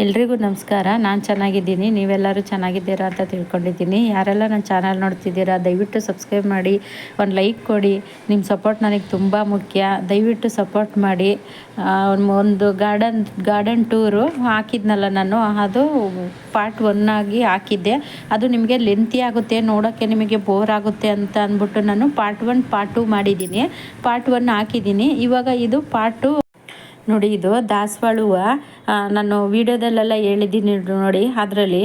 ಎಲ್ರಿಗೂ ನಮಸ್ಕಾರ. ನಾನು ಚೆನ್ನಾಗಿದ್ದೀನಿ. ನೀವೆಲ್ಲರೂ ಚೆನ್ನಾಗಿದ್ದೀರಾ ಅಂತ ತಿಳ್ಕೊಂಡಿದ್ದೀನಿ. ಯಾರೆಲ್ಲ ನನ್ನ ಚಾನಲ್ ನೋಡ್ತಿದ್ದೀರಾ, ದಯವಿಟ್ಟು ಸಬ್ಸ್ಕ್ರೈಬ್ ಮಾಡಿ, ಒಂದು ಲೈಕ್ ಕೊಡಿ. ನಿಮ್ಮ ಸಪೋರ್ಟ್ ನನಗೆ ತುಂಬ ಮುಖ್ಯ. ದಯವಿಟ್ಟು ಸಪೋರ್ಟ್ ಮಾಡಿ. ಒಂದು ಗಾರ್ಡನ್ ಗಾರ್ಡನ್ ಟೂರು ಹಾಕಿದ್ನಲ್ಲ ನಾನು. ಅದು ಪಾರ್ಟ್ ಒನ್ ಆಗಿ ಹಾಕಿದ್ದೆ. ಅದು ನಿಮಗೆ ಲೆಂತಿ ಆಗುತ್ತೆ. ನೋಡೋಕ್ಕೆ ನಿಮಗೆ ಬೋರ್ ಆಗುತ್ತೆ ಅಂತ ಅಂದ್ಬಿಟ್ಟು ನಾನು ಪಾರ್ಟ್ ಒನ್ ಪಾರ್ಟ್ ಟು ಮಾಡಿದ್ದೀನಿ. ಪಾರ್ಟ್ ಒನ್ ಹಾಕಿದ್ದೀನಿ. ಇವಾಗ ಇದು ಪಾರ್ಟ್ ಟು ನೋಡಿ, ಇದು ದಾಸವಾಳ ನಾನು ವೀಡಿಯೋದಲ್ಲೆಲ್ಲ ಹೇಳಿದ್ದೀನಿ ನೋಡಿ, ಅದರಲ್ಲಿ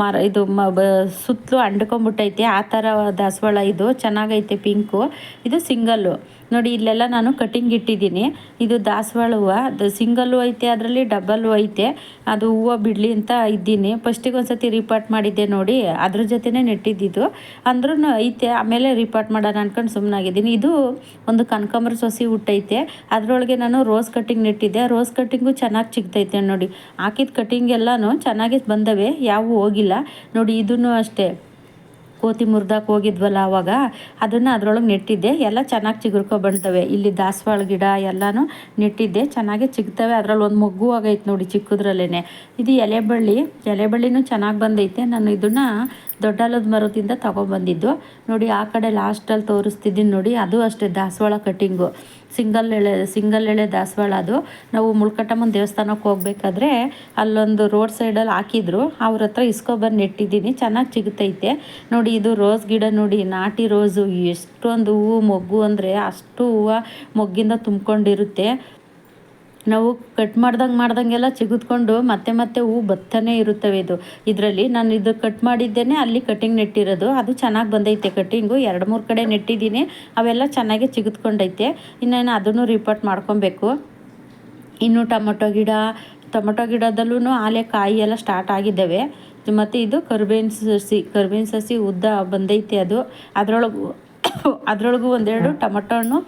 ಮರ, ಇದು ಮ, ಬ, ಸುತ್ತಲೂ ಅಂಡ್ಕೊಂಬಿಟ್ಟೈತೆ ಆ ಥರ ದಾಸವಾಳ ಇದು, ಚೆನ್ನಾಗೈತೆ ಪಿಂಕು, ಇದು ಸಿಂಗಲ್ಲು. ನೋಡಿ, ಇಲ್ಲೆಲ್ಲ ನಾನು ಕಟಿಂಗ್ ಇಟ್ಟಿದ್ದೀನಿ. ಇದು ದಾಸವಾಳ ಹೂವು ಅದು ಸಿಂಗಲ್ಲು ಐತೆ, ಅದರಲ್ಲಿ ಡಬ್ಬಲ್ಲು ಐತೆ, ಅದು ಹೂವು ಬಿಡಲಿ ಅಂತ ಇದ್ದೀನಿ. ಫಸ್ಟಿಗೆ ಒಂದು ಸತಿ ರಿಪಾರ್ಟ್ ಮಾಡಿದ್ದೆ ನೋಡಿ, ಅದ್ರ ಜೊತೆನೇ ನೆಟ್ಟಿದ್ದಿದ್ದು ಅಂದ್ರೂ ಐತೆ, ಆಮೇಲೆ ರಿಪಾರ್ಟ್ ಮಾಡೋಣ ಅಂದ್ಕೊಂಡು ಸುಮ್ಮನಾಗಿದ್ದೀನಿ ಇದು ಒಂದು ಕನಕಾಂಬರ ಸೊಸಿ ಹುಟ್ಟೈತೆ, ಅದರೊಳಗೆ ನಾನು ರೋಸ್ ಕಟ್ಟಿಂಗ್ ನೆಟ್ಟಿದ್ದೆ. ರೋಸ್ ಕಟ್ಟಿಂಗು ಚೆನ್ನಾಗಿ ಸಿಗ್ತೈತೆ ನೋಡಿ. ಹಾಕಿದ ಕಟ್ಟಿಂಗ್ ಎಲ್ಲನೂ ಚೆನ್ನಾಗಿ ಬಂದವೆ, ಯಾವೂ ಹೋಗಿಲ್ಲ. ನೋಡಿ ಇದನ್ನು ಅಷ್ಟೇ. ಕೋತಿ ಮುರ್ದಾಕ್ ಹೋಗಿದ್ವಲ್ಲ ಅವಾಗ. ಅದನ್ನು ಅದರೊಳಗೆ ನೆಟ್ಟಿದ್ದೆ. ಎಲ್ಲ ಚೆನ್ನಾಗಿ ಚಿಗುರ್ಕೊ ಬಂತವೆ ಇಲ್ಲಿ ದಾಸವಾಳ ಗಿಡ ಎಲ್ಲನೂ ನೆಟ್ಟಿದ್ದೆ. ಚೆನ್ನಾಗಿ ಚಿಗ್ತವೆ. ಅದರಲ್ಲಿ ಒಂದು ಮಗ್ಗು ಆಗೈತೆ ನೋಡಿ ಚಿಕ್ಕದ್ರಲ್ಲೇ ಇದು ಎಲೆಬಳ್ಳಿ. ಎಲೆಬಳ್ಳಿನೂ ಎಲೆ ಬಳ್ಳಿನೂ ಚೆನ್ನಾಗಿ ಬಂದೈತೆ. ನಾನು ಇದನ್ನು ದೊಡ್ಡಾಲದ ಮರದಿಂದ ತೊಗೊಬಂದಿದ್ದು ನೋಡಿ, ಆ ಕಡೆ ಲಾಸ್ಟಲ್ಲಿ ತೋರಿಸ್ತಿದ್ದೀನಿ ನೋಡಿ, ಅದು ಅಷ್ಟೇ ದಾಸವಾಳ ಕಟ್ಟಿಂಗು. ಸಿಂಗಲ್ ಎಳೆ ಸಿಂಗಲ್ ಎಳೆ ದಾಸವಾಳ ಅದು. ನಾವು ಮುಳ್ಕಟ್ಟಮ್ಮನ ದೇವಸ್ಥಾನಕ್ಕೆ ಹೋಗ್ಬೇಕಾದ್ರೆ ಅಲ್ಲೊಂದು ರೋಡ್ ಸೈಡಲ್ಲಿ ಹಾಕಿದ್ರು. ಅವ್ರ ಹತ್ರ ಇಸ್ಕೊಬಂದು ನೆಟ್ಟಿದ್ದೀನಿ. ಚೆನ್ನಾಗಿ ಸಿಗುತ್ತೈತೆ ನೋಡಿ, ಇದು ರೋಸ್ ಗಿಡ ನೋಡಿ, ನಾಟಿ ರೋಸು. ಎಷ್ಟೊಂದು ಹೂವು, ಮೊಗ್ಗು ಅಂದರೆ ಅಷ್ಟು ಹೂವು ಮೊಗ್ಗಿಂದ ತುಂಬ್ಕೊಂಡಿರುತ್ತೆ. ನಾವು ಕಟ್ ಮಾಡ್ದಂಗೆ ಮಾಡ್ದಂಗೆಲ್ಲ ಚಿಗುದ್ಕೊಂಡು ಮತ್ತೆ ಮತ್ತೆ ಹೂವು ಬತ್ತನೇ ಇರುತ್ತವೆ ಇದು. ಇದರಲ್ಲಿ ನಾನು ಇದು ಕಟ್ ಮಾಡಿದ್ದೇನೆ, ಅಲ್ಲಿ ಕಟಿಂಗ್ ನೆಟ್ಟಿರೋದು ಅದು ಚೆನ್ನಾಗಿ ಬಂದೈತೆ ಕಟ್ಟಿಂಗು ಎರಡು ಮೂರು ಕಡೆ ನೆಟ್ಟಿದ್ದೀನಿ. ಅವೆಲ್ಲ ಚೆನ್ನಾಗಿ ಚಿಗುತ್ಕೊಂಡೈತೆ. ಇನ್ನೇನು ಅದನ್ನು ರಿಪೋರ್ಟ್ ಮಾಡ್ಕೊಬೇಕು. ಇನ್ನು ಟೊಮೊಟೊ ಗಿಡ, ಟೊಮೊಟೊ ಗಿಡದಲ್ಲೂ ಆಲೆ, ಕಾಯಿ ಎಲ್ಲ ಸ್ಟಾರ್ಟ್ ಆಗಿದ್ದಾವೆ. ಮತ್ತು ಇದು ಕರ್ಬೇವಿನ ಸಸಿ ಕರ್ಬೇವಿನ ಸಸಿ ಉದ್ದ ಬಂದೈತೆ ಅದು. ಅದರೊಳಗು, ಅದರೊಳಗೂ ಒಂದೆರಡು ಟೊಮೊಟೊ ಹಣ್ಣು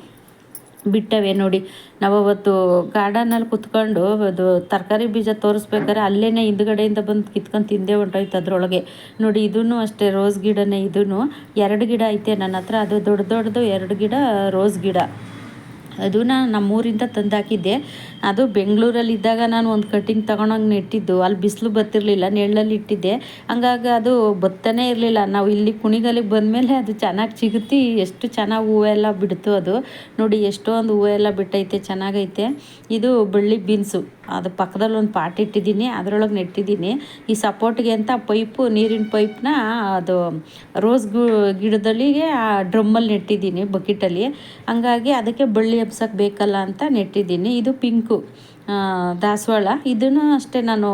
ಬಿಟ್ಟವೆ ನೋಡಿ. ನಾವು ಅವತ್ತು ಗಾರ್ಡನಲ್ಲಿ ಕುತ್ಕೊಂಡು ಅದು ತರಕಾರಿ ಬೀಜ ತೋರಿಸ್ಬೇಕಾದ್ರೆ ಅಲ್ಲೇ ಹಿಂದ್ಗಡೆಯಿಂದ ಬಂದು ಕಿತ್ಕೊಂಡು ತಿಂದೇ ಹೊಂಟೋಯ್ತು ಅದರೊಳಗೆ. ನೋಡಿ ಇದೂ ಅಷ್ಟೇ ರೋಸ್ ಗಿಡನೇ ಇದೂ ಎರಡು ಗಿಡ ಐತೆ ನನ್ನ ಹತ್ರ. ಅದು ದೊಡ್ಡ ದೊಡ್ಡದು ಎರಡು ಗಿಡ ರೋಸ್ ಗಿಡ. ಅದನ್ನ ನಮ್ಮೂರಿಂದ ತಂದಾಕಿದ್ದೆ. ಅದು ಬೆಂಗಳೂರಲ್ಲಿದ್ದಾಗ ನಾನು ಒಂದು ಕಟ್ಟಿಂಗ್ ತಗೊಂಡೋಗಿ ನೆಟ್ಟಿದ್ದು. ಅಲ್ಲಿ ಬಿಸಿಲು ಬತ್ತಿರಲಿಲ್ಲ ನೆಳ್ಳಲ್ಲಿ ಇಟ್ಟಿದ್ದೆ. ಹಂಗಾಗಿ ಅದು ಬತ್ತನೇ ಇರಲಿಲ್ಲ. ನಾವು ಇಲ್ಲಿ ಕುಣಿಗಲಿಗೆ ಬಂದಮೇಲೆ ಅದು ಚೆನ್ನಾಗಿ ಸಿಗುತ್ತೆ ಎಷ್ಟು ಚೆನ್ನಾಗಿ ಹೂವೆಲ್ಲ ಬಿಡ್ತು ಅದು. ನೋಡಿ, ಎಷ್ಟೊಂದು ಹೂವೆಲ್ಲ ಬಿಟ್ಟೈತೆ, ಚೆನ್ನಾಗೈತೆ. ಇದು ಬಳ್ಳಿ ಬೀನ್ಸು. ಅದು ಪಕ್ಕದಲ್ಲಿ ಒಂದು ಪಾಟ್ ಇಟ್ಟಿದ್ದೀನಿ, ಅದರೊಳಗೆ ನೆಟ್ಟಿದ್ದೀನಿ. ಈ ಸಪೋರ್ಟ್ಗೆ ಅಂತ ಪೈಪು, ನೀರಿನ ಪೈಪ್ನ ಅದು ರೋಸ್ ಗಿಡದಲ್ಲಿಗೆ ಆ ಡ್ರಮ್ಮಲ್ಲಿ ನೆಟ್ಟಿದ್ದೀನಿ ಬಕೆಟಲ್ಲಿ. ಹಂಗಾಗಿ ಅದಕ್ಕೆ ಬಳ್ಳಿ ಎಬ್ಸಕ್ಕೆ ಬೇಕಲ್ಲ ಅಂತ ನೆಟ್ಟಿದ್ದೀನಿ. ಇದು ಪಿಂಕು ದಾಸವಾಳ. ಇದನ್ನು ಅಷ್ಟೇ ನಾನು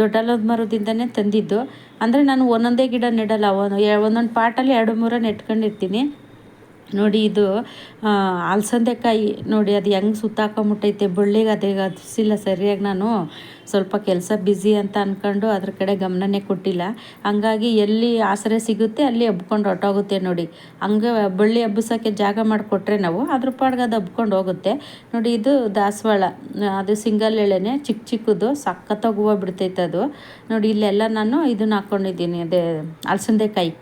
ದೊಡ್ಡಲದ ಮರದಿಂದನೇ ತಂದಿದ್ದು. ಅಂದರೆ ನಾನು ಒಂದೊಂದೇ ಗಿಡ ನೆಡಲ್ಲ, ಒಂದು, ಒಂದೊಂದು ಪಾಟಲ್ಲಿ ಎರಡು ಮೂರ ನೆಟ್ಕೊಂಡಿರ್ತೀನಿ. ನೋಡಿ ಇದು ಅಲಸಂದೆಕಾಯಿ ನೋಡಿ ಅದು ಹೆಂಗೆ ಸುತ್ತಾಕೊಂಬಿಟ್ಟೈತೆ. ಬಳ್ಳಿಗೆ ಅದೇ ಹಸಿಲ್ಲ ಸರಿಯಾಗಿ ನಾನು. ಸ್ವಲ್ಪ ಕೆಲಸ ಬ್ಯುಸಿ ಅಂತ ಅಂದ್ಕೊಂಡು ಅದ್ರ ಕಡೆ ಗಮನನೇ ಕೊಟ್ಟಿಲ್ಲ. ಹಂಗಾಗಿ ಎಲ್ಲಿ ಆಸರೆ ಸಿಗುತ್ತೆ ಅಲ್ಲಿ ಹಬ್ಕೊಂಡು ಹೊಟ್ಟೋಗುತ್ತೆ ನೋಡಿ. ಹಂಗೆ ಬಳ್ಳಿ ಹಬ್ಬಿಸೋಕ್ಕೆ ಜಾಗ ಮಾಡಿಕೊಟ್ರೆ ನಾವು ಅದ್ರ ಪಾಡ್ಗೆ ಅದು ಹಬ್ಕೊಂಡು ಹೋಗುತ್ತೆ. ನೋಡಿ ಇದು ದಾಸವಾಳ, ಅದು ಸಿಂಗಲ್ ಎಳೆನೆ ಚಿಕ್ಕ ಚಿಕ್ಕದು, ಸಖತ್ತಾಗಿ ಹೂವು ಬಿಡ್ತೈತೆ ಅದು. ನೋಡಿ ಇಲ್ಲೆಲ್ಲ ನಾನು ಇದನ್ನ ಹಾಕ್ಕೊಂಡಿದ್ದೀನಿ ಅದೇ ಅಲಸಂದೆಕಾಯಿ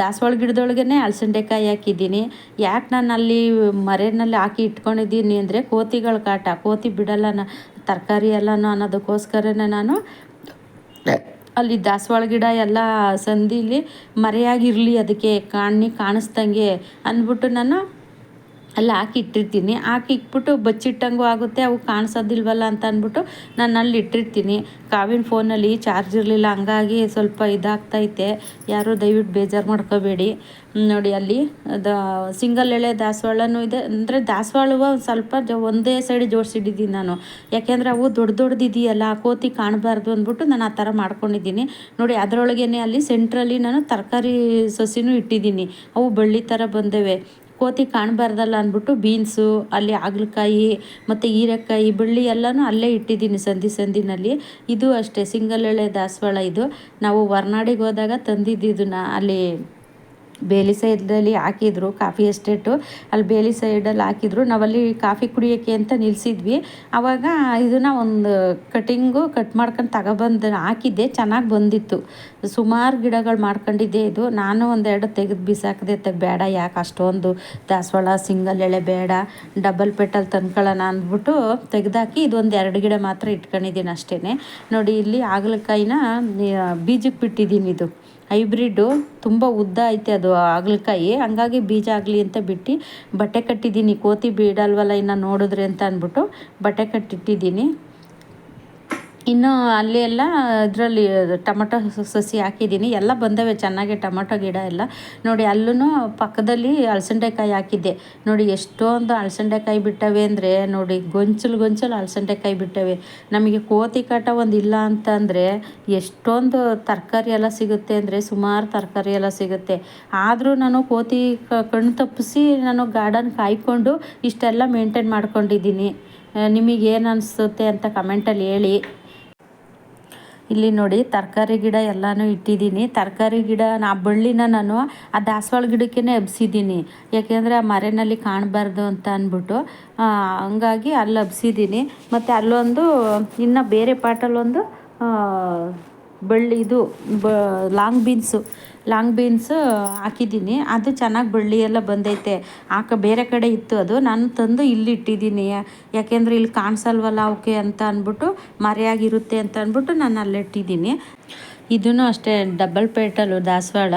ದಾಸವಾಳ ಗಿಡದೊಳಗೇ ಅಲಸಂಡೆಕಾಯಿ ಹಾಕಿದ್ದೀನಿ. ಯಾಕೆ ನಾನು ಅಲ್ಲಿ ಮರೆಯಲ್ಲಿ ಹಾಕಿ ಇಟ್ಕೊಂಡಿದ್ದೀನಿ ಅಂದರೆ ಕೋತಿಗಳ ಕಾಟ ಕೋತಿ ಬಿಡಲ್ಲ ನ ತರಕಾರಿ ಎಲ್ಲನೂ ಅನ್ನೋದಕ್ಕೋಸ್ಕರನೇ ನಾನು ಅಲ್ಲಿ ದಾಸವಾಳ ಗಿಡ ಎಲ್ಲ ಸಂದಿಲಿ ಮರೆಯಾಗಿರಲಿ ಅದಕ್ಕೆ ಕಾಣಿ ಕಾಣಿಸ್ದಂಗೆ ಅಂದ್ಬಿಟ್ಟು ನಾನು ಅಲ್ಲಿ ಹಾಕಿ ಇಟ್ಟಿರ್ತೀನಿ. ಹಾಕಿ ಇಟ್ಬಿಟ್ಟು ಬಚ್ಚಿಟ್ಟಂಗೂ ಆಗುತ್ತೆ, ಅವು ಕಾಣಿಸೋದಿಲ್ವಲ್ಲ ಅಂತ ಅಂದ್ಬಿಟ್ಟು ನಾನು ಅಲ್ಲಿ ಇಟ್ಟಿರ್ತೀನಿ. ಕಾವಿನ ಫೋನಲ್ಲಿ ಚಾರ್ಜ್ ಇರಲಿಲ್ಲ, ಹಂಗಾಗಿ ಸ್ವಲ್ಪ ಇದಾಗ್ತೈತೆ. ಯಾರೂ ದಯವಿಟ್ಟು ಬೇಜಾರು ಮಾಡ್ಕೋಬೇಡಿ. ನೋಡಿ ಅಲ್ಲಿ, ದ, ಸಿಂಗಲ್ ಎಳೆ ದಾಸವಾಳನೂ ಇದೆ. ಅಂದರೆ ದಾಸವಾಳು ಒಂದು ಸ್ವಲ್ಪ ಒಂದೇ ಸೈಡ್ ಜೋಡಿಸಿಟ್ಟಿದ್ದೀನಿ ನಾನು. ಯಾಕೆಂದರೆ ಅವು ದೊಡ್ಡ ದೊಡ್ಡದಿದೆಯಲ್ಲ ಕೋತಿ ಕಾಣಬಾರ್ದು ಅಂದ್ಬಿಟ್ಟು ನಾನು ಆ ಥರ ಮಾಡ್ಕೊಂಡಿದ್ದೀನಿ. ನೋಡಿ ಅದರೊಳಗೇ ಅಲ್ಲಿ ಸೆಂಟ್ರಲ್ಲಿ ನಾನು ತರಕಾರಿ ಸಸಿನೂ ಇಟ್ಟಿದ್ದೀನಿ. ಅವು ಬಳ್ಳಿ ಥರ ಬಂದವೆ. ಕೋತಿ ಕಾಣಬಾರ್ದಲ್ಲ ಅಂದ್ಬಿಟ್ಟು ಬೀನ್ಸು, ಅಲ್ಲಿ ಹಾಗಲಕಾಯಿ ಮತ್ತು ಹೀರೆಕಾಯಿ, ಬಳ್ಳಿ ಎಲ್ಲನೂ ಅಲ್ಲೇ ಇಟ್ಟಿದ್ದೀನಿ ಸಂಧಿ ಸಂಧಿನಲ್ಲಿ. ಇದು ಅಷ್ಟೇ, ಸಿಂಗಲ್ ಎಳೆ ದಾಸವಾಳ ಇದು. ನಾವು ಹೊರ್ನಾಡಿಗೆ ಹೋದಾಗ ತಂದಿದ್ದು ಅಲ್ಲಿ ಬೇಲಿ ಸೈಡಲ್ಲಿ ಹಾಕಿದ್ರು ಕಾಫಿ ಎಸ್ಟೇಟು. ಅಲ್ಲಿ ಬೇಲಿ ಸೈಡಲ್ಲಿ ಹಾಕಿದ್ರು. ನಾವಲ್ಲಿ ಕಾಫಿ ಕುಡಿಯೋಕ್ಕೆ ಅಂತ ನಿಲ್ಲಿಸಿದ್ವಿ ಆವಾಗ ಇದನ್ನು ಒಂದು ಕಟಿಂಗು ಕಟ್ ಮಾಡ್ಕೊಂಡು ತಗೊಬಂದು ಹಾಕಿದ್ದೆ. ಚೆನ್ನಾಗಿ ಬಂದಿತ್ತು. ಸುಮಾರು ಗಿಡಗಳು ಮಾಡ್ಕೊಂಡಿದ್ದೆ ಇದು. ನಾನು ಒಂದೆರಡು ತೆಗೆದು ಬಿಸಾಕಿದೆ ತೆಗ್ ಬೇಡ ಯಾಕೆ ಅಷ್ಟೊಂದು ದಾಸವಾಳ, ಸಿಂಗಲ್ ಎಳೆ ಬೇಡ, ಡಬಲ್ ಪೆಟಲ್ ತಂದ್ಕೊಳ್ಳೋಣ ಅಂದ್ಬಿಟ್ಟು ತೆಗೆದಾಕಿ ಇದೊಂದು ಎರಡು ಗಿಡ ಮಾತ್ರ ಇಟ್ಕೊಂಡಿದ್ದೀನಿ ಅಷ್ಟೇ ನೋಡಿ, ಇಲ್ಲಿ ಹಾಗಲಕಾಯಿನ ಬೀಜಕ್ಕೆ ಬಿಟ್ಟಿದ್ದೀನಿ ಇದು. ಹೈಬ್ರಿಡ್ಡು ತುಂಬ ಉದ್ದ ಐತೆ ಅದು ಹಾಗಲಕಾಯಿ. ಹಂಗಾಗಿ ಬೀಜ ಆಗಲಿ ಅಂತ ಬಿಟ್ಟು ಬಟ್ಟೆ ಕಟ್ಟಿದ್ದೀನಿ. ಕೋತಿ ಬೀಡಲ್ವಲ್ಲ ಇನ್ನು ನೋಡಿದ್ರೆ ಅಂತ ಅಂದ್ಬಿಟ್ಟು ಬಟ್ಟೆ ಕಟ್ಟಿಟ್ಟಿದ್ದೀನಿ. ಇನ್ನು ಅಲ್ಲಿ ಎಲ್ಲ ಇದರಲ್ಲಿ ಟೊಮಟೊ ಸಸಿ ಹಾಕಿದ್ದೀನಿ. ಎಲ್ಲ ಬಂದವೆ ಚೆನ್ನಾಗಿ ಟೊಮಟೊ ಗಿಡ ಎಲ್ಲ. ನೋಡಿ ಅಲ್ಲೂ ಪಕ್ಕದಲ್ಲಿ ಅಲಸಂಡೆಕಾಯಿ ಹಾಕಿದ್ದೆ. ನೋಡಿ, ಎಷ್ಟೊಂದು ಅಲಸಂಡೆಕಾಯಿ ಬಿಟ್ಟವೆ ಅಂದರೆ, ನೋಡಿ, ಗೊಂಚಲು ಗೊಂಚಲು ಅಲಸಂಡೆಕಾಯಿ ಬಿಟ್ಟವೆ. ನಮಗೆ ಕೋತಿ ಕಾಟ ಒಂದು ಇಲ್ಲ ಅಂತಂದರೆ ಎಷ್ಟೊಂದು ತರಕಾರಿ ಎಲ್ಲ ಸಿಗುತ್ತೆ ಅಂದರೆ, ಸುಮಾರು ತರಕಾರಿ ಎಲ್ಲ ಸಿಗುತ್ತೆ. ಆದರೂ ನಾನು ಕೋತಿ ಕಣ್ಣು ತಪ್ಪಿಸಿ ನಾನು ಗಾರ್ಡನ್ ಕಾಯ್ಕೊಂಡು ಇಷ್ಟೆಲ್ಲ ಮೇಂಟೈನ್ ಮಾಡ್ಕೊಂಡಿದ್ದೀನಿ. ನಿಮಗೆ ಏನು ಅನಿಸುತ್ತೆ ಅಂತ ಕಮೆಂಟಲ್ಲಿ ಹೇಳಿ. ಇಲ್ಲಿ ನೋಡಿ ತರಕಾರಿ ಗಿಡ ಎಲ್ಲನೂ ಇಟ್ಟಿದ್ದೀನಿ. ತರಕಾರಿ ಗಿಡ ನಾ ಬಳ್ಳಿನ ನಾನು ಆ ದಾಸವಾಳ ಗಿಡಕ್ಕೇ ಹಬ್ಸಿದ್ದೀನಿ ಯಾಕೆಂದರೆ ಆ ಮರೆಯಲ್ಲಿ ಕಾಣಬಾರ್ದು ಅಂತ ಅಂದ್ಬಿಟ್ಟು ಹಂಗಾಗಿ ಅಲ್ಲಿ ಹಬ್ಸಿದ್ದೀನಿ ಮತ್ತು ಅಲ್ಲೊಂದು, ಇನ್ನು ಬೇರೆ ಪಾಟಲ್ಲೊಂದು ಬಳ್ಳಿ ಇದು, ಬ, ಲಾಂಗ್ ಬೀನ್ಸು. ಲಾಂಗ್ ಬೀನ್ಸ್ ಹಾಕಿದ್ದೀನಿ. ಅದು ಚೆನ್ನಾಗಿ ಬಳ್ಳಿ ಎಲ್ಲ ಬಂದೈತೆ. ಆಕ ಬೇರೆ ಕಡೆ ಇತ್ತು ಅದು. ನಾನು ತಂದು ಇಲ್ಲಿ ಇಟ್ಟಿದ್ದೀನಿ. ಯಾಕೆಂದರೆ ಇಲ್ಲಿ ಕಾಣಿಸಲ್ವಲ್ಲ ಅವಕ್ಕೆ ಅಂತ ಅಂದ್ಬಿಟ್ಟು ಮರೆಯಾಗಿರುತ್ತೆ ಅಂತ ಅಂದ್ಬಿಟ್ಟು ನಾನು ಅಲ್ಲಿಟ್ಟಿದ್ದೀನಿ ಇದೂ ಅಷ್ಟೇ ಡಬಲ್ ಪೇಟಲು ದಾಸವಾಳ.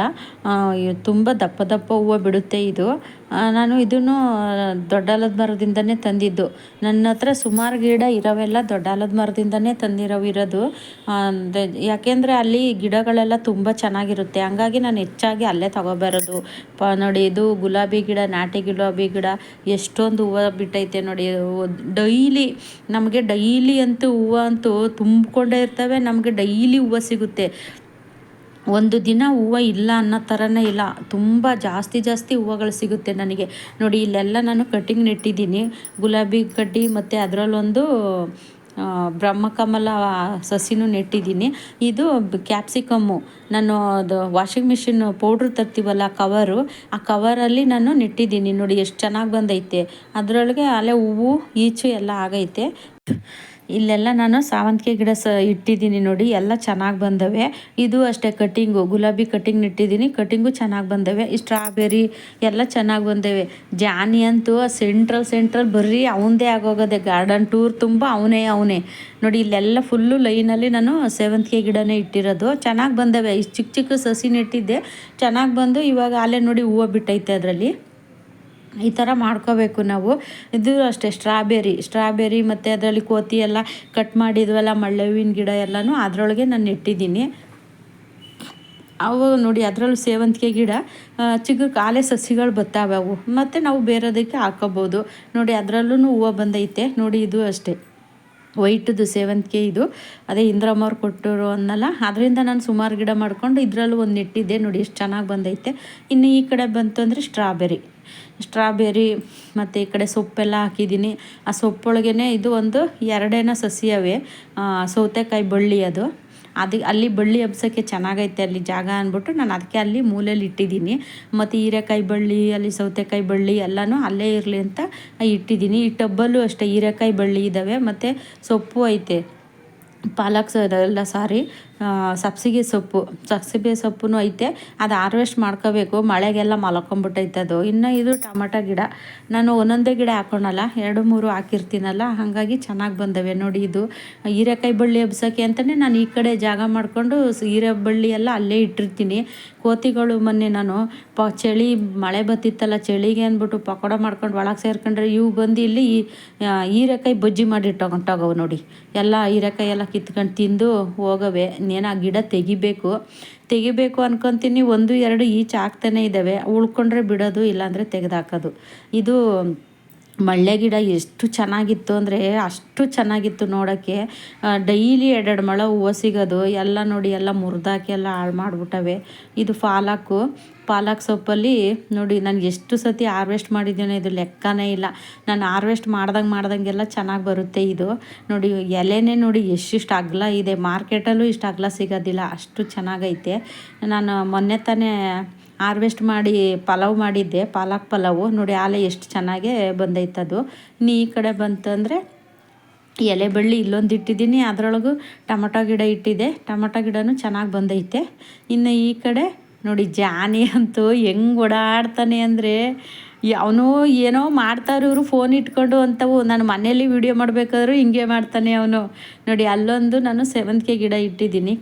ತುಂಬ ದಪ್ಪ ದಪ್ಪ ಹೂವು ಬಿಡುತ್ತೆ ಇದು. ನಾನು ಇದನ್ನು ದೊಡ್ಡಾಲದ ಮರದಿಂದನೇ ತಂದಿದ್ದು. ನನ್ನ ಹತ್ರ ಸುಮಾರು ಗಿಡ ಇರೋವೆಲ್ಲ ದೊಡ್ಡಾಲದ ಮರದಿಂದನೇ ತಂದಿರೋ ಇರೋದು. ಯಾಕೆಂದರೆ ಅಲ್ಲಿ ಗಿಡಗಳೆಲ್ಲ ತುಂಬ ಚೆನ್ನಾಗಿರುತ್ತೆ. ಹಂಗಾಗಿ ನಾನು ಹೆಚ್ಚಾಗಿ ಅಲ್ಲೇ ತಗೊಬರೋದು. ಪ, ನೋಡಿ, ಇದು ಗುಲಾಬಿ ಗಿಡ, ನಾಟಿ ಗುಲಾಬಿ ಗಿಡ, ಎಷ್ಟೊಂದು ಹೂವು ಬಿಟ್ಟೈತೆ ನೋಡಿ. ಡೈಲಿ, ನಮಗೆ ಡೈಲಿ ಅಂತೂ ಹೂವು ಅಂತೂ ತುಂಬಿಕೊಂಡೇ ಇರ್ತವೆ. ನಮಗೆ ಡೈಲಿ ಹೂವು ಸಿಗುತ್ತೆ. ಒಂದು ದಿನ ಹೂವು ಇಲ್ಲ ಅನ್ನೋ ಥರನೇ ಇಲ್ಲ. ತುಂಬ ಜಾಸ್ತಿ ಜಾಸ್ತಿ ಹೂವುಗಳು ಸಿಗುತ್ತೆ ನನಗೆ. ನೋಡಿ, ಇಲ್ಲೆಲ್ಲ ನಾನು ಕಟ್ಟಿಂಗ್ ನೆಟ್ಟಿದ್ದೀನಿ. ಗುಲಾಬಿ ಕಡ್ಡಿ ಮತ್ತು ಅದರಲ್ಲೊಂದು ಬ್ರಹ್ಮಕಮಲ ಸಸಿನೂ ನೆಟ್ಟಿದ್ದೀನಿ. ಇದು ಕ್ಯಾಪ್ಸಿಕಮ್ಮು. ನಾನು ಅದು ವಾಷಿಂಗ್ ಮಿಷಿನ್ ಪೌಡ್ರ್ ತರ್ತೀವಲ್ಲ ಕವರು ಆ ಕವರಲ್ಲಿ ನಾನು ನೆಟ್ಟಿದ್ದೀನಿ. ನೋಡಿ, ಎಷ್ಟು ಚೆನ್ನಾಗಿ ಬಂದೈತೆ. ಅದರೊಳಗೆ ಅಲ್ಲೇ ಹೂವು, ಈಚು ಎಲ್ಲ ಆಗೈತೆ. ಇಲ್ಲೆಲ್ಲ ನಾನು ಸಾವಂತಿಗೆ ಗಿಡ ಸ ಇಟ್ಟಿದ್ದೀನಿ ನೋಡಿ, ಎಲ್ಲ ಚೆನ್ನಾಗಿ ಬಂದವೆ. ಇದು ಅಷ್ಟೇ ಕಟ್ಟಿಂಗು, ಗುಲಾಬಿ ಕಟ್ಟಿಂಗ್ ಇಟ್ಟಿದ್ದೀನಿ, ಕಟ್ಟಿಂಗು ಚೆನ್ನಾಗಿ ಬಂದವೆ. ಸ್ಟ್ರಾಬೆರಿ ಎಲ್ಲ ಚೆನ್ನಾಗಿ ಬಂದವೆ. ಜಾನಿ ಅಂತೂ ಸೆಂಟ್ರಲ್ ಸೆಂಟ್ರಲ್ ಬರ್ರಿ ಅವನದೇ ಆಗೋಗದೆ ಗಾರ್ಡನ್ ಟೂರ್ ತುಂಬ ಅವನೇ ಅವನೇ. ನೋಡಿ, ಇಲ್ಲೆಲ್ಲ ಫುಲ್ಲು ಲೈನಲ್ಲಿ ನಾನು ಸೇವಂತಿಗೆ ಗಿಡನೇ ಇಟ್ಟಿರೋದು. ಚೆನ್ನಾಗಿ ಬಂದವೆ. ಇಷ್ಟು ಚಿಕ್ಕ ಚಿಕ್ಕ ಸಸಿ ನೆಟ್ಟಿದ್ದೆ. ಚೆನ್ನಾಗಿ ಬಂದು ಇವಾಗ ಅಲ್ಲೇ ನೋಡಿ ಹೂವು ಬಿಟ್ಟೈತೆ ಅದರಲ್ಲಿ. ಈ ಥರ ಮಾಡ್ಕೋಬೇಕು ನಾವು. ಇದು ಅಷ್ಟೇ ಸ್ಟ್ರಾಬೆರಿ ಸ್ಟ್ರಾಬೆರಿ ಮತ್ತು ಅದರಲ್ಲಿ ಕೋತಿ ಎಲ್ಲ ಕಟ್ ಮಾಡಿದ್ವಲ್ಲ ಮಳ್ಳೆ ಹೂವಿನ ಗಿಡ ಎಲ್ಲನೂ ಅದರೊಳಗೆ ನಾನು ನೆಟ್ಟಿದ್ದೀನಿ ಅವು ನೋಡಿ, ಅದರಲ್ಲೂ ಸೇವಂತಿಗೆ ಗಿಡ ಚಿಕ್ಕ ಕಾಲೇ ಸಸಿಗಳು ಬರ್ತಾವೆ ಅವು. ಮತ್ತು ನಾವು ಬೇರೆದಕ್ಕೆ ಹಾಕೋಬೋದು. ನೋಡಿ ಅದರಲ್ಲೂ ಹೂವು ಬಂದೈತೆ. ನೋಡಿ, ಇದು ಅಷ್ಟೇ. ವೈಟದು ಸೇವಂತಿಗೆ ಇದು. ಅದೇ ಇಂದ್ರಮ್ಮವ್ರು ಕೊಟ್ಟರು ಅನ್ನಲ್ಲ. ಅದರಿಂದ ನಾನು ಸುಮಾರು ಗಿಡ ಮಾಡಿಕೊಂಡು ಇದರಲ್ಲೂ ಒಂದು ನೆಟ್ಟಿದ್ದೆ. ನೋಡಿ ಎಷ್ಟು ಚೆನ್ನಾಗಿ ಬಂದೈತೆ. ಇನ್ನು ಈ ಕಡೆ ಬಂತು ಅಂದರೆ ಸ್ಟ್ರಾಬೆರಿ ಸ್ಟ್ರಾಬೆರಿ ಮತ್ತು ಈ ಕಡೆ ಸೊಪ್ಪೆಲ್ಲ ಹಾಕಿದ್ದೀನಿ. ಆ ಸೊಪ್ಪೊಳಗೇ ಇದು ಒಂದು ಎರಡೇನ ಸಸಿಯವೇ. ಸೌತೆಕಾಯಿ ಬಳ್ಳಿ ಅದು. ಅದು ಅಲ್ಲಿ ಬಳ್ಳಿ ಹಬ್ಸೋಕ್ಕೆ ಚೆನ್ನಾಗೈತೆ ಅಲ್ಲಿ ಜಾಗ ಅಂದ್ಬಿಟ್ಟು ನಾನು ಅದಕ್ಕೆ ಅಲ್ಲಿ ಮೂಲೆಯಲ್ಲಿ ಇಟ್ಟಿದ್ದೀನಿ. ಮತ್ತು ಹೀರೆಕಾಯಿ ಬಳ್ಳಿ, ಅಲ್ಲಿ ಸೌತೆಕಾಯಿ ಬಳ್ಳಿ ಎಲ್ಲನೂ ಅಲ್ಲೇ ಇರಲಿ ಅಂತ ಇಟ್ಟಿದ್ದೀನಿ. ಈ ಟಬ್ಬಲ್ಲೂ ಅಷ್ಟೇ ಹೀರೆಕಾಯಿ ಬಳ್ಳಿ ಇದ್ದಾವೆ ಮತ್ತು ಸೊಪ್ಪು ಐತೆ. ಪಾಲಕ್ ಎಲ್ಲ ಸಾರಿ ಸಬ್ಸಿಗೆ ಸೊಪ್ಪು ಸಬ್ಸಿಗೆ ಸೊಪ್ಪು ಐತೆ. ಅದು ಹಾರ್ವೆಸ್ಟ್ ಮಾಡ್ಕೋಬೇಕು. ಮಳೆಗೆಲ್ಲ ಮಲ್ಕೊಂಬಿಟ್ಟೈತೆ ಅದು. ಇನ್ನು ಇದು ಟೊಮಟೊ ಗಿಡ. ನಾನು ಒಂದೊಂದೇ ಗಿಡ ಹಾಕೋಣಲ್ಲ? ಎರಡು, ಮೂರು ಹಾಕಿರ್ತೀನಲ್ಲ? ಹಾಗಾಗಿ ಚೆನ್ನಾಗಿ ಬಂದವೆ ನೋಡಿ ಇದು. ಹೀರೆಕಾಯಿ ಬಳ್ಳಿ ಹಬ್ಸೋಕ್ಕೆ ಅಂತಲೇ ನಾನು ಈ ಕಡೆ ಜಾಗ ಮಾಡಿಕೊಂಡು ಹೀರೆ ಬಳ್ಳಿ ಎಲ್ಲ ಅಲ್ಲೇ ಇಟ್ಟಿರ್ತೀನಿ. ಕೋತಿಗಳು ಮೊನ್ನೆ ನಾನು ಪ ಚಳಿ ಮಳೆ ಬತ್ತಿತ್ತಲ್ಲ ಚಳಿಗೆ ಅಂದ್ಬಿಟ್ಟು ಪಕೋಡ ಮಾಡ್ಕೊಂಡು ಒಳಗೆ ಸೇರ್ಕೊಂಡ್ರೆ ಇವು ಬಂದು ಇಲ್ಲಿ ಹೀರೆಕಾಯಿ ಬಜ್ಜಿ ಮಾಡಿ ಇಟ್ಟೋಗೊಂಟೋಗವು ನೋಡಿ. ಎಲ್ಲ ಹೀರೆಕಾಯಿ ಎಲ್ಲ ಕಿತ್ಕೊಂಡು ತಿಂದು ಹೋಗವೆ. ಇನ್ನೇನು ಆ ಗಿಡ ತೆಗಿಬೇಕು. ತೆಗಿಬೇಕು ಅನ್ಕೊತೀನಿ, ಒಂದು, ಎರಡು ಈಚೆ ಆಗ್ತಾನೆ ಇದ್ದಾವೆ ಉಳ್ಕೊಂಡ್ರೆ ಬಿಡೋದು, ಇಲ್ಲಾಂದರೆ ತೆಗೆದಾಕೋದು. ಇದು ಮಳ್ಳೆ ಗಿಡ ಎಷ್ಟು ಚೆನ್ನಾಗಿತ್ತು ಅಂದರೆ ಅಷ್ಟು ಚೆನ್ನಾಗಿತ್ತು ನೋಡೋಕ್ಕೆ. ಡೈಲಿ ಎರಡೆರಡು ಮೊಳ ಹೂವು ಸಿಗೋದು, ಎಲ್ಲ ನೋಡಿ ಎಲ್ಲ ಮುರಿದಾಕಿ ಎಲ್ಲ ಹಾಳು ಮಾಡಿಬಿಟ್ಟವೆ. ಇದು ಫಾಲಾಕು ಪಾಲಕ್ ಸೊಪ್ಪಲ್ಲಿ ನೋಡಿ ನಾನು ಎಷ್ಟು ಸತಿ ಹಾರ್ವೆಸ್ಟ್ ಮಾಡಿದ್ದೇನೆ ಇದು ಲೆಕ್ಕನೇ ಇಲ್ಲ. ನಾನು ಹಾರ್ವೆಸ್ಟ್ ಮಾಡ್ದಂಗೆ ಮಾಡ್ದಂಗೆಲ್ಲ ಚೆನ್ನಾಗಿ ಬರುತ್ತೆ ಇದು. ನೋಡಿ ಎಲೆನೇ ನೋಡಿ ಎಷ್ಟಿಷ್ಟು ಅಗಲ ಇದೆ. ಮಾರ್ಕೆಟಲ್ಲೂ ಇಷ್ಟು ಅಗಲ ಸಿಗೋದಿಲ್ಲ. ಅಷ್ಟು ಚೆನ್ನಾಗೈತೆ. ನಾನು ಮೊನ್ನೆ ತಾನೇ ಹಾರ್ವೆಸ್ಟ್ ಮಾಡಿ ಪಲಾವ್ ಮಾಡಿದ್ದೆ, ಪಾಲಕ್ ಪಲಾವು. ನೋಡಿ, ಆಲೆ ಎಷ್ಟು ಚೆನ್ನಾಗೇ ಬಂದೈತದು. ನೀ ಈ ಕಡೆ ಬಂತಂದರೆ ಎಲೆ ಬಳ್ಳಿ ಇಲ್ಲೊಂದು ಇಟ್ಟಿದ್ದೀನಿ. ಅದರೊಳಗೂ ಟೊಮಟೊ ಗಿಡ ಇಟ್ಟಿದ್ದೆ. ಟೊಮೊಟೊ ಗಿಡನೂ ಚೆನ್ನಾಗಿ ಬಂದೈತೆ. ಇನ್ನು ಈ ಕಡೆ ನೋಡಿ, ಜಾನಿ ಅಂತೂ ಹೆಂಗೆ ಓಡಾಡ್ತಾನೆ ಅಂದರೆ ಅವನು ಏನೋ ಮಾಡ್ತಾರೆ ಇವರು ಫೋನ್ ಇಟ್ಕೊಂಡು ಅಂತವು. ನಾನು ಮನೆಯಲ್ಲಿ ವಿಡಿಯೋ ಮಾಡಬೇಕಾದ್ರು ಹಿಂಗೆ ಮಾಡ್ತಾನೆ ಅವನು. ನೋಡಿ, ಅಲ್ಲೊಂದು ನಾನು ಸೇವಂತಿಗೆ ಗಿಡ ಇಟ್ಟಿದ್ದೀನಿ.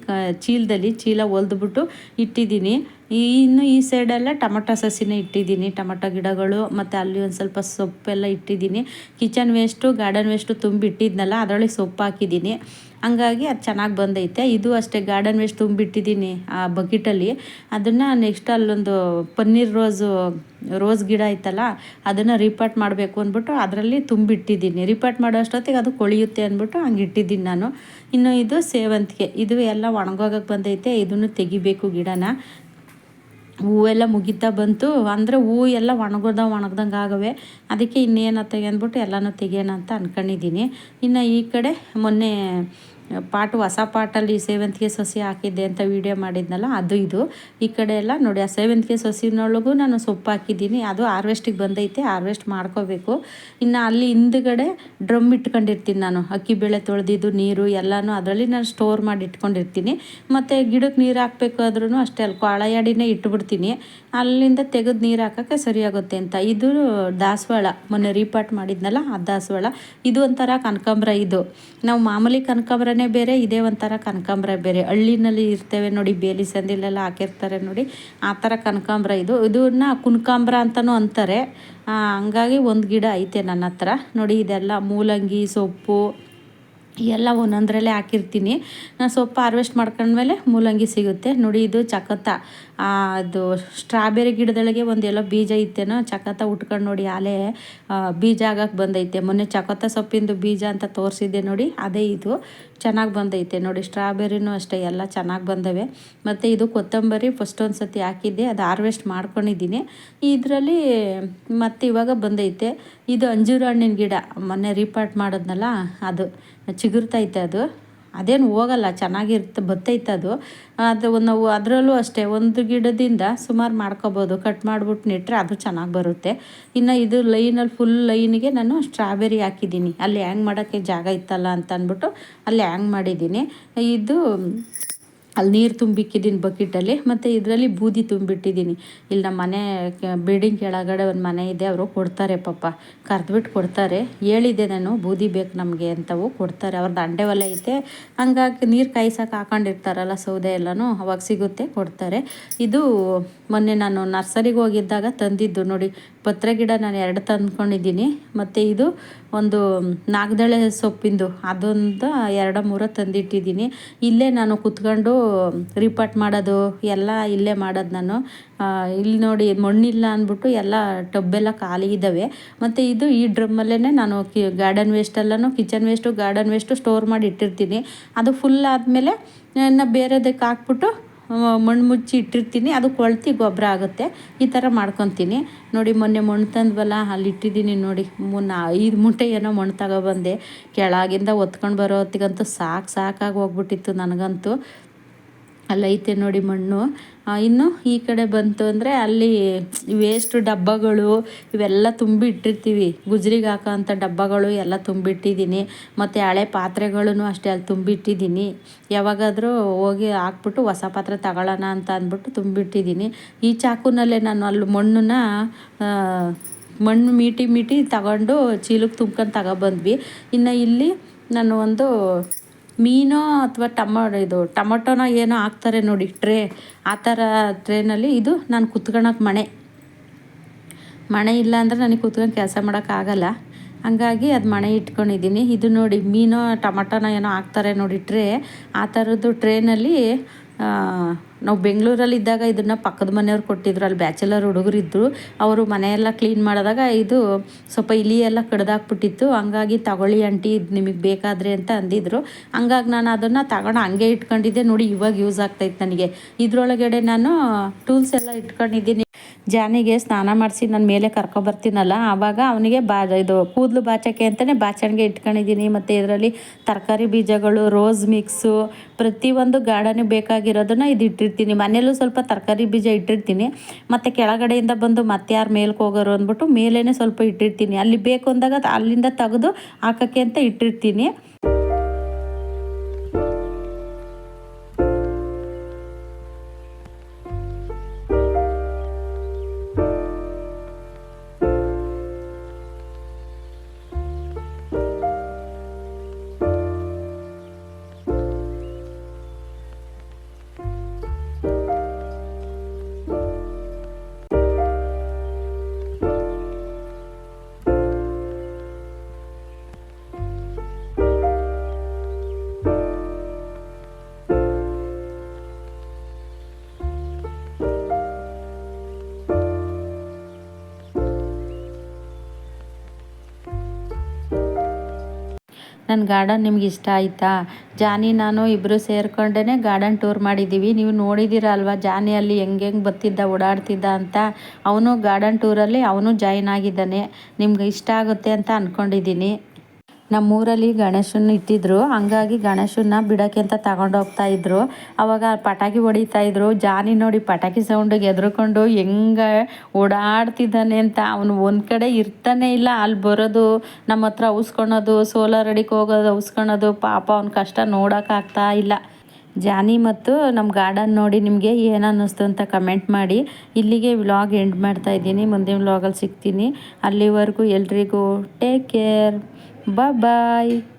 ಚೀಲದಲ್ಲಿ ಚೀಲ ಹೊಲ್ದ್ಬಿಟ್ಟು ಇಟ್ಟಿದ್ದೀನಿ. ಇನ್ನು ಈ ಸೈಡೆಲ್ಲ ಟೊಮೊಟೊ ಸಸಿನ ಇಟ್ಟಿದ್ದೀನಿ. ಟೊಮೊಟೊ ಗಿಡಗಳು ಮತ್ತು ಅಲ್ಲಿ ಒಂದು ಸ್ವಲ್ಪ ಸೊಪ್ಪೆಲ್ಲ ಇಟ್ಟಿದ್ದೀನಿ. ಕಿಚನ್ ವೇಸ್ಟು ಗಾರ್ಡನ್ ವೇಸ್ಟು ತುಂಬಿಟ್ಟಿದ್ನಲ್ಲ, ಅದರೊಳಗೆ ಸೊಪ್ಪು ಹಾಕಿದ್ದೀನಿ. ಹಂಗಾಗಿ ಅದು ಚೆನ್ನಾಗಿ ಬಂದೈತೆ. ಇದು ಅಷ್ಟೇ ಗಾರ್ಡನ್ ವೇಸ್ಟ್ ತುಂಬಿಟ್ಟಿದ್ದೀನಿ ಆ ಬಕೆಟಲ್ಲಿ. ಅದನ್ನು ನೆಕ್ಸ್ಟ್ ಅಲ್ಲೊಂದು ಪನ್ನೀರ್ ರೋಸು, ರೋಸ್ ಗಿಡ ಐತಲ್ಲ, ಅದನ್ನು ರಿಪಾರ್ಟ್ ಮಾಡಬೇಕು ಅಂದ್ಬಿಟ್ಟು ಅದರಲ್ಲಿ ತುಂಬಿಟ್ಟಿದ್ದೀನಿ. ರಿಪಾರ್ಟ್ ಮಾಡೋ ಅಷ್ಟೊತ್ತಿಗೆ ಅದು ಕೊಳಿಯುತ್ತೆ ಅಂದ್ಬಿಟ್ಟು ಹಂಗೆ ಇಟ್ಟಿದ್ದೀನಿ ನಾನು. ಇನ್ನು ಇದು ಸೇವಂತಿಗೆ. ಇದು ಎಲ್ಲ ಒಣಗೋಗಕ್ಕೆ ಬಂದೈತೆ. ಇದನ್ನು ತೆಗಿಬೇಕು ಗಿಡನ. ಹೂವೆಲ್ಲ ಮುಗಿತಾ ಬಂತು. ಅಂದರೆ ಹೂವು ಎಲ್ಲ ಒಣಗೋದ ಒಣಗ್ದಂಗೆ ಆಗವೆ. ಅದಕ್ಕೆ ಇನ್ನೇನು ಅಂದ್ಬಿಟ್ಟು ಎಲ್ಲನೂ ತೆಗೆಯೋಣ ಅಂತ ಅಂದ್ಕೊಂಡಿದ್ದೀನಿ ಇನ್ನು ಈ ಕಡೆ ಮೊನ್ನೆ ಪಾಟು ಹೊಸ ಪಾಟಲ್ಲಿ ಸೇವಂತಿಗೆ ಸಸಿ ಹಾಕಿದ್ದೆ ಅಂತ ವೀಡಿಯೋ ಮಾಡಿದ್ನಲ್ಲ, ಅದು ಇದು. ಈ ಕಡೆ ಎಲ್ಲ ನೋಡಿ, ಆ ಸೇವಂತಿಗೆ ಸಸಿನೊಳಗೂ ನಾನು ಸೊಪ್ಪು ಹಾಕಿದ್ದೀನಿ. ಅದು ಹಾರ್ವೆಸ್ಟಿಗೆ ಬಂದೈತೆ ಹಾರ್ವೆಸ್ಟ್ ಮಾಡ್ಕೋಬೇಕು. ಇನ್ನು ಅಲ್ಲಿ ಹಿಂದ್ಗಡೆ ಡ್ರಮ್ ಇಟ್ಕೊಂಡಿರ್ತೀನಿ ನಾನು. ಅಕ್ಕಿ ಬೇಳೆ ತೊಳೆದಿದ್ದು, ನೀರು ಎಲ್ಲನೂ ಅದರಲ್ಲಿ ನಾನು ಸ್ಟೋರ್ ಮಾಡಿ ಇಟ್ಕೊಂಡಿರ್ತೀನಿ. ಮತ್ತು ಗಿಡಕ್ಕೆ ನೀರು ಹಾಕ್ಬೇಕಾದ್ರೂ ಅಷ್ಟೇ, ಅಲ್ಲಿ ಕೊಳೆಯಾಡಿನೇ ಇಟ್ಬಿಡ್ತೀನಿ. ಅಲ್ಲಿಂದ ತೆಗೆದು ನೀರು ಹಾಕೋಕ್ಕೆ ಸರಿಯಾಗುತ್ತೆ ಅಂತ. ಇದು ದಾಸವಾಳ, ಮೊನ್ನೆ ರೀಪಾಟ್ ಮಾಡಿದ್ನಲ್ಲ, ಆ ದಾಸವಾಳ. ಇದು ಒಂಥರ ಕನಕಾಂಬ್ರ ಇದು. ನಾವು ಮಾಮೂಲಿ ಕನಕಾಂಬ್ರನೇ ಬೇರೆ, ಇದೇ ಒಂಥರ ಕನಕಾಂಬ್ರ ಬೇರೆ. ಹಳ್ಳಿನಲ್ಲಿ ಇರ್ತೇವೆ ನೋಡಿ, ಬೇಲಿ ಸಂದಿಲೆಲ್ಲ ಹಾಕಿರ್ತಾರೆ ನೋಡಿ, ಆ ಥರ ಕನಕಾಂಬ್ರ ಇದು. ಇದನ್ನ ಕುನಕಾಂಬ್ರ ಅಂತಲೂ ಅಂತಾರೆ. ಹಂಗಾಗಿ ಒಂದು ಗಿಡ ಐತೆ ನನ್ನ ಹತ್ರ. ನೋಡಿ, ಇದೆಲ್ಲ ಮೂಲಂಗಿ, ಸೊಪ್ಪು ಎಲ್ಲ ಒಂದೊಂದರಲ್ಲೇ ಹಾಕಿರ್ತೀನಿ. ನಾನು ಸೊಪ್ಪು ಹಾರ್ವೆಸ್ಟ್ ಮಾಡ್ಕೊಂಡ್ಮೇಲೆ ಮೂಲಂಗಿ ಸಿಗುತ್ತೆ. ನೋಡಿ ಇದು ಚಕತ್ತ ಅದು ಸ್ಟ್ರಾಬೆರಿ ಗಿಡದೊಳಗೆ ಒಂದು ಎಲ್ಲೋ ಬೀಜ ಇತ್ತೇನೋ ಚಕತ್ತ ಉಟ್ಕೊಂಡು ನೋಡಿ ಆಲೆ ಬೀಜ ಆಗಕ್ಕೆ ಬಂದೈತೆ. ಮೊನ್ನೆ ಚಕತ್ತ ಸೊಪ್ಪಿಂದು ಬೀಜ ಅಂತ ತೋರಿಸಿದ್ದೆ ನೋಡಿ, ಅದೇ ಇದು. ಚೆನ್ನಾಗಿ ಬಂದೈತೆ. ನೋಡಿ ಸ್ಟ್ರಾಬೆರಿನೂ ಅಷ್ಟೇ, ಎಲ್ಲ ಚೆನ್ನಾಗಿ ಬಂದವೆ. ಮತ್ತು ಇದು ಕೊತ್ತಂಬರಿ ಫಸ್ಟ್ ಒಂದು ಸತಿ ಹಾಕಿದ್ದೆ, ಅದು ಹಾರ್ವೆಸ್ಟ್ ಮಾಡ್ಕೊಂಡಿದ್ದೀನಿ. ಇದರಲ್ಲಿ ಮತ್ತು ಇವಾಗ ಬಂದೈತೆ. ಇದು ಅಂಜೂರ ಹಣ್ಣಿನ ಗಿಡ. ಮೊನ್ನೆ ರೀಪಾರ್ಟ್ ಮಾಡಿದ್ನಲ್ಲ, ಅದು ಚಿಗುರ್ತೈತೆ ಅದು. ಅದೇನು ಹೋಗಲ್ಲ, ಚೆನ್ನಾಗಿರ್ತ, ಬತ್ತೈತೆ ಅದು. ಅದು ನಾವು ಅದರಲ್ಲೂ ಅಷ್ಟೇ, ಒಂದು ಗಿಡದಿಂದ ಸುಮಾರು ಮಾಡ್ಕೋಬೋದು. ಕಟ್ ಮಾಡಿಬಿಟ್ಟು ನೆಟ್ಟರೆ ಅದು ಚೆನ್ನಾಗಿ ಬರುತ್ತೆ. ಇನ್ನು ಇದು ಲೈನಲ್ಲಿ ಫುಲ್ ಲೈನಿಗೆ ನಾನು ಸ್ಟ್ರಾಬೆರಿ ಹಾಕಿದ್ದೀನಿ. ಅಲ್ಲಿ ಹ್ಯಾಂಗ್ ಮಾಡೋಕ್ಕೆ ಜಾಗ ಇತ್ತಲ್ಲ ಅಂತ ಅಂದ್ಬಿಟ್ಟು ಅಲ್ಲಿ ಹ್ಯಾಂಗ್ ಮಾಡಿದ್ದೀನಿ. ಇದು ಅಲ್ಲಿ ನೀರು ತುಂಬಿಕ್ಕಿದ್ದೀನಿ ಬಕೆಟಲ್ಲಿ, ಮತ್ತು ಇದರಲ್ಲಿ ಬೂದಿ ತುಂಬಿಟ್ಟಿದ್ದೀನಿ ಇಲ್ಲಿ ನಮ್ಮ ಮನೆ ಬಿಲ್ಡಿಂಗ್ ಕೆಳಗಡೆ ಒಂದು ಮನೆ ಇದೆ, ಅವರು ಕೊಡ್ತಾರೆ ಪಾಪ. ಕರೆದ್ಬಿಟ್ಟು ಕೊಡ್ತಾರೆ. ಹೇಳಿದೆ ನಾನು, ಬೂದಿ ಬೇಕು ನಮಗೆ ಅಂತವು ಕೊಡ್ತಾರೆ. ಅವ್ರದ್ದು ಅಂಡೆ ಒಲೆ ಐತೆ. ಹಂಗಾಗಿ ನೀರು ಕಾಯ್ಸೋಕೆ ಹಾಕೊಂಡಿರ್ತಾರಲ್ಲ ಸೌದೆ ಎಲ್ಲನೂ, ಅವಾಗ ಸಿಗುತ್ತೆ, ಕೊಡ್ತಾರೆ. ಇದು ಮೊನ್ನೆ ನಾನು ನರ್ಸರಿಗೆ ಹೋಗಿದ್ದಾಗ ತಂದಿದ್ದು ನೋಡಿ, ಪತ್ರೆ ಗಿಡ ನಾನು ಎರಡು ತಂದ್ಕೊಂಡಿದ್ದೀನಿ. ಮತ್ತು ಇದು ಒಂದು ನಾಗದಳೆ ಸೊಪ್ಪಿಂದು, ಅದೊಂದು ಎರಡು ಮೂರು ತಂದಿಟ್ಟಿದ್ದೀನಿ. ಇಲ್ಲೇ ನಾನು ಕುತ್ಕೊಂಡು ರಿಪಾಟ್ ಮಾಡೋದು, ಎಲ್ಲ ಇಲ್ಲೇ ಮಾಡೋದು ನಾನು. ಇಲ್ಲಿ ನೋಡಿ ಮಣ್ಣಿಲ್ಲ ಅಂದ್ಬಿಟ್ಟು ಎಲ್ಲ ಟಬ್ಬೆಲ್ಲ ಖಾಲಿ ಇದ್ದಾವೆ. ಮತ್ತು ಇದು ಈ ಡ್ರಮ್ಮಲ್ಲೇ ನಾನು ಕಿ garden ವೇಸ್ಟೆಲ್ಲನೂ kitchen waste garden waste store ಮಾಡಿ ಇಟ್ಟಿರ್ತೀನಿ. ಅದು ಫುಲ್ ಆದಮೇಲೆ, ಇನ್ನು ಬೇರೆದಕ್ಕೆ ಹಾಕ್ಬಿಟ್ಟು ಮಣ್ಣು ಮುಚ್ಚಿ ಇಟ್ಟಿರ್ತೀನಿ. ಅದು ಕೊಳ್ತಿ ಗೊಬ್ಬರ ಆಗುತ್ತೆ. ಈ ಥರ ಮಾಡ್ಕೊತೀನಿ. ನೋಡಿ, ಮೊನ್ನೆ ಮಣ್ಣು ತಂದ್ವಲ್ಲ, ಅಲ್ಲಿ ಇಟ್ಟಿದ್ದೀನಿ ನೋಡಿ. ಮುನ್ನ ಐದು ಮೂಟೆ ಏನೋ ಮಣ್ಣು ತಗೊಬಂದೆ. ಕೆಳಗಿಂದ ಒತ್ಕೊಂಡು ಬರೋ ಹೊತ್ತಿಗಂತೂ ಸಾಕು ಸಾಕಾಗಿ ಹೋಗ್ಬಿಟ್ಟಿತ್ತು ನನಗಂತೂ. ಅಲ್ಲೈತೆ ನೋಡಿ ಮಣ್ಣು. ಇನ್ನು ಈ ಕಡೆ ಬಂತು ಅಂದರೆ ಅಲ್ಲಿ ವೇಸ್ಟ್ ಡಬ್ಬಗಳು ಇವೆಲ್ಲ ತುಂಬಿ ಇಟ್ಟಿರ್ತೀವಿ ಗುಜ್ರಿಗೆ ಹಾಕೋಂಥ ಡಬ್ಬಗಳು ಎಲ್ಲ ತುಂಬಿಟ್ಟಿದ್ದೀನಿ. ಮತ್ತು ಹಳೆ ಪಾತ್ರೆಗಳೂ ಅಷ್ಟೇ ಅಲ್ಲಿ ತುಂಬಿಟ್ಟಿದ್ದೀನಿ. ಯಾವಾಗಾದರೂ ಹೋಗಿ ಹಾಕ್ಬಿಟ್ಟು ಹೊಸ ಪಾತ್ರೆ ತಗೊಳ್ಳೋಣ ಅಂತ ಅಂದ್ಬಿಟ್ಟು ತುಂಬಿಟ್ಟಿದ್ದೀನಿ. ಈ ಚಾಕುನಲ್ಲೇ ನಾನು ಅಲ್ಲಿ ಮಣ್ಣನ್ನ ಮಣ್ಣು ಮೀಟಿ ಮೀಟಿ ತಗೊಂಡು ಚೀಲಕ್ಕೆ ತುಂಬ್ಕೊಂಡು ತಗೊಬಂದ್ವಿ. ಇನ್ನು ಇಲ್ಲಿ ನಾನು ಒಂದು ಮೀನೋ ಅಥವಾ ಟಮ ಇದು ಟೊಮೊಟೊನ ಏನೋ ಹಾಕ್ತಾರೆ ನೋಡಿ, ಟ್ರೇ, ಆ ಥರ ಟ್ರೇನಲ್ಲಿ ಇದು ನಾನು ಕುತ್ಕೊಳಕ್ಕೆ ಮಣೆ. ಮಣೆ ಇಲ್ಲ ಅಂದರೆ ನನಗೆ ಕುತ್ಕೊಂಡು ಕೆಲಸ ಮಾಡೋಕ್ಕಾಗಲ್ಲ ಹಂಗಾಗಿ ಅದು ಮಣೆ ಇಟ್ಕೊಂಡಿದ್ದೀನಿ. ಇದು ನೋಡಿ, ಮೀನು, ಟೊಮೊಟೊನ ಏನೋ ಹಾಕ್ತಾರೆ ನೋಡಿ, ಟ್ರೇ. ಆ ಥರದ್ದು ಟ್ರೇನಲ್ಲಿ ನಾವು ಬೆಂಗಳೂರಲ್ಲಿದ್ದಾಗ ಇದನ್ನು ಪಕ್ಕದ ಮನೆಯವ್ರು ಕೊಟ್ಟಿದ್ರು, ಅಲ್ಲಿ ಬ್ಯಾಚುಲರ್ ಹುಡುಗರಿದ್ದರು ಅವರು ಮನೆಯೆಲ್ಲ ಕ್ಲೀನ್ ಮಾಡಿದಾಗ ಇದು ಸ್ವಲ್ಪ ಇಲಿ ಎಲ್ಲ ಕಡ್ದಾಕ್ಬಿಟ್ಟಿತ್ತು. ಹಂಗಾಗಿ ತಗೊಳ್ಳಿ ಆಂಟಿ, ಇದು ನಿಮಗೆ ಬೇಕಾದರೆ ಅಂತ ಅಂದಿದ್ರು. ಹಂಗಾಗಿ ನಾನು ಅದನ್ನು ತಗೊಂಡು ಹಂಗೆ ಇಟ್ಕೊಂಡಿದ್ದೆ. ನೋಡಿ ಇವಾಗ ಯೂಸ್ ಆಗ್ತೈತೆ ನನಗೆ. ಇದರೊಳಗಡೆ ನಾನು ಟೂಲ್ಸ್ ಎಲ್ಲ ಇಟ್ಕೊಂಡಿದ್ದೀನಿ. ಜಾನಿಗೆ ಸ್ನಾನ ಮಾಡಿಸಿ ನನ್ನ ಮೇಲೆ ಕರ್ಕೊಬರ್ತೀನಲ್ಲ, ಆವಾಗ ಅವನಿಗೆ ಬಾ, ಇದು ಕೂದಲು ಬಾಚಕ್ಕೆ ಅಂತಲೇ ಬಾಚಣಿಗೆ ಇಟ್ಕೊಂಡಿದ್ದೀನಿ. ಮತ್ತು ಇದರಲ್ಲಿ ತರಕಾರಿ ಬೀಜಗಳು ರೋಸ್ ಮಿಕ್ಸು ಪ್ರತಿಯೊಂದು ಗಾರ್ಡನಿಗೆ ಬೇಕಾಗಿರೋದನ್ನು ಇದು ಇಟ್ಟಿರ್ತೀನಿ. ಮನೆಯಲ್ಲೂ ಸ್ವಲ್ಪ ತರಕಾರಿ ಬೀಜ ಇಟ್ಟಿರ್ತೀನಿ. ಮತ್ತು ಕೆಳಗಡೆಯಿಂದ ಬಂದು ಮತ್ತೆ ಯಾರು ಮೇಲ್ಗೆ ಹೋಗೋರು ಅಂದ್ಬಿಟ್ಟು ಮೇಲೇ ಸ್ವಲ್ಪ ಇಟ್ಟಿರ್ತೀನಿ. ಅಲ್ಲಿ ಬೇಕು ಅಂದಾಗ ಅಲ್ಲಿಂದ ತೆಗೆದು ಹಾಕೋಕ್ಕೆ ಅಂತ ಇಟ್ಟಿರ್ತೀನಿ. ನನ್ನ ಗಾರ್ಡನ್ ನಿಮ್ಗೆ ಇಷ್ಟ ಆಯಿತಾ? ಜಾನಿ, ನಾನು ಇಬ್ಬರು ಸೇರ್ಕೊಂಡೇ ಗಾರ್ಡನ್ ಟೂರ್ ಮಾಡಿದ್ದೀವಿ ನೀವು ನೋಡಿದ್ದೀರ ಅಲ್ವಾ ಜಾನಿ ಅಲ್ಲಿ ಹೆಂಗೆ ಹೆಂಗೆ ಬತ್ತಿದ್ದ, ಓಡಾಡ್ತಿದ್ದ ಅಂತ? ಅವನು ಗಾರ್ಡನ್ ಟೂರಲ್ಲಿ ಅವನು ಜಾಯಿನ್ ಆಗಿದ್ದಾನೆ. ನಿಮ್ಗೆ ಇಷ್ಟ ಆಗುತ್ತೆ ಅಂತ ಅಂದ್ಕೊಂಡಿದ್ದೀನಿ ನಮ್ಮೂರಲ್ಲಿ ಗಣೇಶನ ಇಟ್ಟಿದ್ರು. ಹಂಗಾಗಿ ಗಣೇಶನ್ನ ಬಿಡೋಕ್ಕೆ ಅಂತ ತಗೊಂಡು ಹೋಗ್ತಾ ಇದ್ರು. ಅವಾಗ ಪಟಾಕಿ ಹೊಡಿತಾ ಇದ್ರು. ಜಾನಿ ನೋಡಿ ಪಟಾಕಿ ಸೌಂಡಿಗೆ ಎದ್ರುಕೊಂಡು ಹೆಂಗೆ ಓಡಾಡ್ತಿದ್ದಾನೆ ಅಂತ. ಅವನು ಒಂದು ಕಡೆ ಇರ್ತಾನೆ ಇಲ್ಲ. ಅಲ್ಲಿ ಬರೋದು ನಮ್ಮ ಹತ್ರ ಉಸ್ಕೊಳೋದು, ಸೋಲಾರ್ ಅಡಿಗೆ ಹೋಗೋದು, ಉಸ್ಕೊಳೋದು ಪಾಪ ಅವ್ನ ಕಷ್ಟ ನೋಡೋಕ್ಕಾಗ್ತಾ ಇಲ್ಲ. ಜಾನಿ ಮತ್ತು ನಮ್ಮ ಗಾರ್ಡನ್ ನೋಡಿ ನಿಮಗೆ ಏನು ಅನ್ನಿಸ್ತು ಅಂತ ಕಮೆಂಟ್ ಮಾಡಿ. ಇಲ್ಲಿಗೆ ವ್ಲಾಗ್ ಎಂಡ್ ಮಾಡ್ತಾ ಇದ್ದೀನಿ. ಮುಂದಿನ ವ್ಲಾಗಲ್ಲಿ ಸಿಗ್ತೀನಿ. ಅಲ್ಲಿವರೆಗೂ ಎಲ್ರಿಗೂ ಟೇಕ್ ಕೇರ್ Bye-bye!